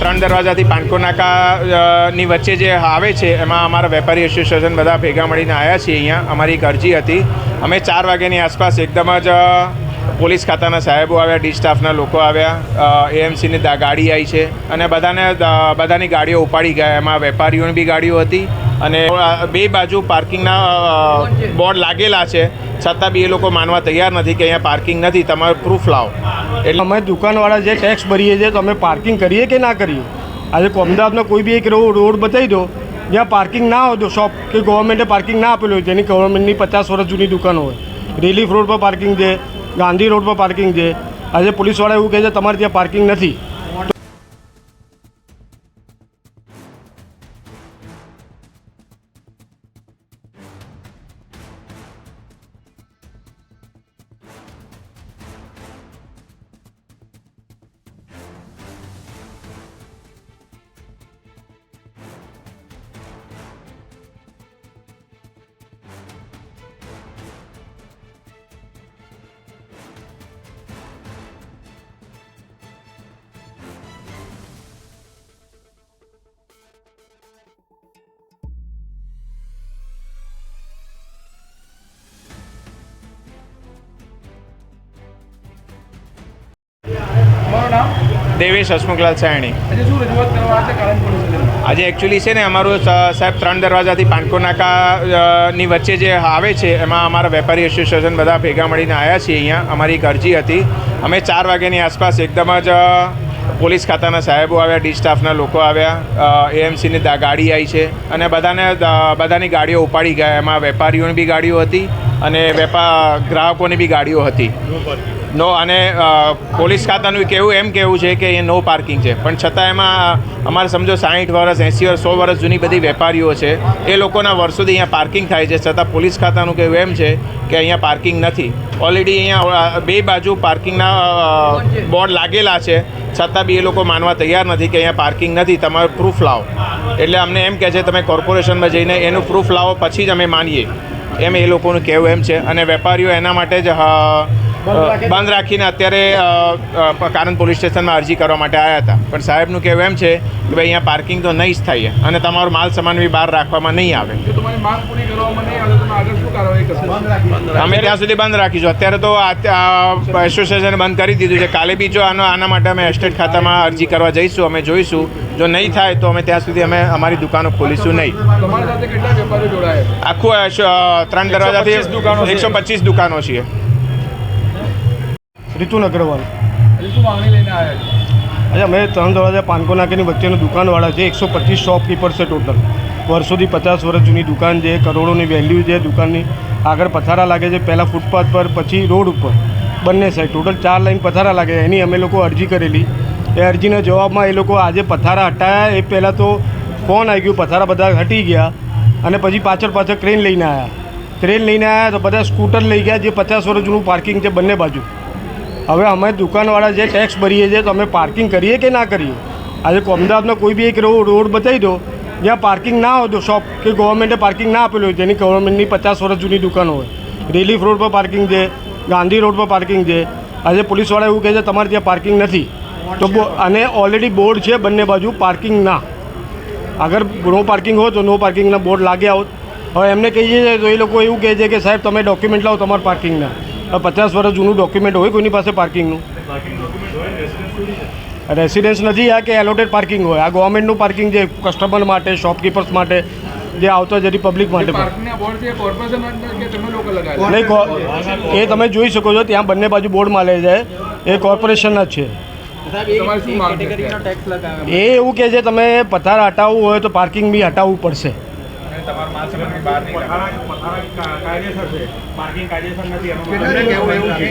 ત્રણ દરવાજાથી પાનકો નાકા વચ્ચે જે આવે છે, એમાં અમારા વેપારી એસોસિએશન બધા ભેગા મળીને આવ્યા છીએ અહીંયા. અમારી એક અરજી હતી. અમે ચાર વાગ્યાની આસપાસ એકદમ જ પોલીસ ખાતાના સાહેબો આવ્યા, ડી સ્ટાફના લોકો આવ્યા એએમસીની ગાડી આવી છે. અને બધાને બધાની ગાડીઓ ઉપાડી ગયા. એમાં વેપારીઓની બી ગાડીઓ હતી. અને બે બાજુ પાર્કિંગના બોર્ડ લાગેલા છે. છતાં બી એ લોકો માનવા તૈયાર નથી કે અહીંયા પાર્કિંગ નથી. તમારે પ્રૂફ લાવો. એટલે અમે દુકાનવાળા જે ટેક્સ ભરીએ છીએ, તો અમે પાર્કિંગ કરીએ કે ના કરીએ? આજે અમદાવાદનો કોઈ બી એક રોડ બતાવી દો, જ્યાં પાર્કિંગ ના હોય શોપ કે ગવર્મેન્ટે પાર્કિંગ ના આપેલું હોય, જેની ગવર્મેન્ટની પચાસ વર્ષ જૂની દુકાન હોય. રિલીફ રોડ પર પાર્કિંગ છે ગાંધી રોડ પર પાર્કિંગ છે. આજે પોલીસવાળા એવું કહે છે, તમારે ત્યાં પાર્કિંગ નથી. નામ? દેવેશ હસમુખલાલ સાયણી. આજે એકચ્યુઅલી છે ને અમારું સાહેબ ત્રણ દરવાજાથી પાનકો નાકા ની વચ્ચે જે આવે છે એમાં અમારા વેપારી એસોસિએશન બધા ભેગા મળીને આવ્યા છીએ અહીંયા. અમારી એક અરજી હતી. અમે ચાર વાગ્યાની આસપાસ એકદમ જ પોલીસ ખાતાના સાહેબો આવ્યા ડી સ્ટાફના લોકો આવ્યા એએમસીની ગાડી આવી છે. અને બધાને બધાની ગાડીઓ ઉપાડી ગયા. એમાં વેપારીઓની બી ગાડીઓ હતી. અને વેપાર ગ્રાહકોની બી ગાડીઓ હતી. નો, અને પોલીસ ખાતાનું કહેવું એમ કહેવું છે કે એ નો પાર્કિંગ છે. પણ છતાં એમાં અમારે સમજો સાહીઠ વર્ષ, એંસી વર્ષ, સો વર્ષ જૂની બધી વેપારીઓ છે. એ લોકોના વર્ષોથી અહીંયા પાર્કિંગ થાય છે. છતાં પોલીસ ખાતાનું કહેવું એમ છે કે અહીંયા પાર્કિંગ નથી. ઓલરેડી અહીંયા બે બાજુ પાર્કિંગના બોર્ડ લાગેલા છે. છતાં બી એ લોકો માનવા તૈયાર નથી કે અહીંયા પાર્કિંગ નથી. તમારે પ્રૂફ લાવો. એટલે અમને એમ કહે છે, તમે કોર્પોરેશનમાં જઈને એનું પ્રૂફ લાવો, પછી જ અમે માનીએ. એમ એ લોકોનું કહેવું એમ છે. અને વેપારીઓ એના માટે જ બંધ રાખીને અત્યારે કાનંદ પોલીસ સ્ટેશનમાં અરજી કરવા માટે આવ્યા હતા. પણ સાહેબનું કહેવું એમ છે કે ભાઈ અહીંયા પાર્કિંગ તો નહીં જ થાય. અને તમારો માલ સામાન બી બહાર રાખવામાં નહીં આવે. જો તમારી માંગ પૂરી કરવામાં નહીં આવે તો તમે આગળ શું કાર્યવાહી કરશો? અમે ત્યાં સુધી બંધ રાખીશું. અત્યારે તો એસોસિએશને બંધ કરી દીધું છે. કાલે બી જો આનો આના માટે અમે એસ્ટેટ ખાતામાં અરજી કરવા જઈશું અમે જોઈશું. જો નહીં થાય તો અમે ત્યાં સુધી અમે અમારી દુકાનો ખોલીશું નહીં. તમારી સાથે કેટલા વેપારીઓ જોડાયા? આખું ત્રણ દરવાજાથી એકસો પચીસ દુકાનો છીએ. રીતુન અગ્રવાલ. આજે શું માંગણી લઈને આવ્યા છે? આજે અમે ત્રણ દરવાજા પાનકો નાકેની વચ્ચેનું દુકાનવાળા છે એકસો પચીસ શોપકીપર છે ટોટલ વર્ષોથી પચાસ વર્ષ જૂની દુકાન છે કરોડોની વેલ્યુ છે દુકાનની. આગળ પથારા લાગે છે પહેલાં ફૂટપાથ પર પછી રોડ ઉપર. બંને સાઈડ ટોટલ ચાર લાઈન પથારા લાગે એની અમે લોકો અરજી કરેલી. એ અરજીના જવાબમાં એ લોકો આજે પથારા હટાયા. એ પહેલાં તો ફોન આવી ગયું પથારા બધા હટી ગયા અને પછી પાછળ પાછળ ક્રેન લઈને આવ્યા. ક્રેન લઈને આવ્યા તો બધા સ્કૂટર લઈ ગયા જે પચાસ વર્ષ જૂનું પાર્કિંગ છે બંને બાજુ. હવે અમે દુકાનવાળા જે ટેક્સ ભરીએ છીએ, તો અમે પાર્કિંગ કરીએ કે ના કરીએ? આજે અમદાવાદનો કોઈ બી એક રોડ બતાવી દો, જ્યાં પાર્કિંગ ના હોય તો શોપ કે ગવર્મેન્ટે પાર્કિંગ ના આપેલું હોય, જેની ગવર્મેન્ટની પચાસ વર્ષ જૂની દુકાન હોય. રિલીફ રોડ પર પાર્કિંગ છે, ગાંધી રોડ પર પાર્કિંગ છે. આજે પોલીસવાળા એવું કહે છે, તમારે ત્યાં પાર્કિંગ નથી. તો અને ઓલરેડી બોર્ડ છે બંને બાજુ પાર્કિંગ ના. અગર નો પાર્કિંગ હોય તો નો પાર્કિંગના બોર્ડ લાગ્યા હોત હવે એમને કહીએ છીએ તો એ લોકો એવું કહે છે કે, સાહેબ, તમે ડોક્યુમેન્ટ લાવો, તમારા પાર્કિંગના પચાસ વર્ષ જૂનું ડોક્યુમેન્ટ હોય કોઈની પાસે પાર્કિંગનું રેસિડેન્સ નથી આ કે એલોટેડ પાર્કિંગ હોય. આ ગવર્મેન્ટનું પાર્કિંગ છે કસ્ટમર માટે શોપકીપર્સ માટે જે આવતા જતી પબ્લિક માટે કે નહીં એ તમે જોઈ શકો છો ત્યાં બંને બાજુ બોર્ડ માલે છે. એ કોર્પોરેશનના જ છે. એ એવું કહે છે તમે પથાર હટાવવું હોય તો પાર્કિંગ બી હટાવવું પડશે. તમારો માલ સામાન બી બહાર નહીં કેટલા કેવું એવું છે?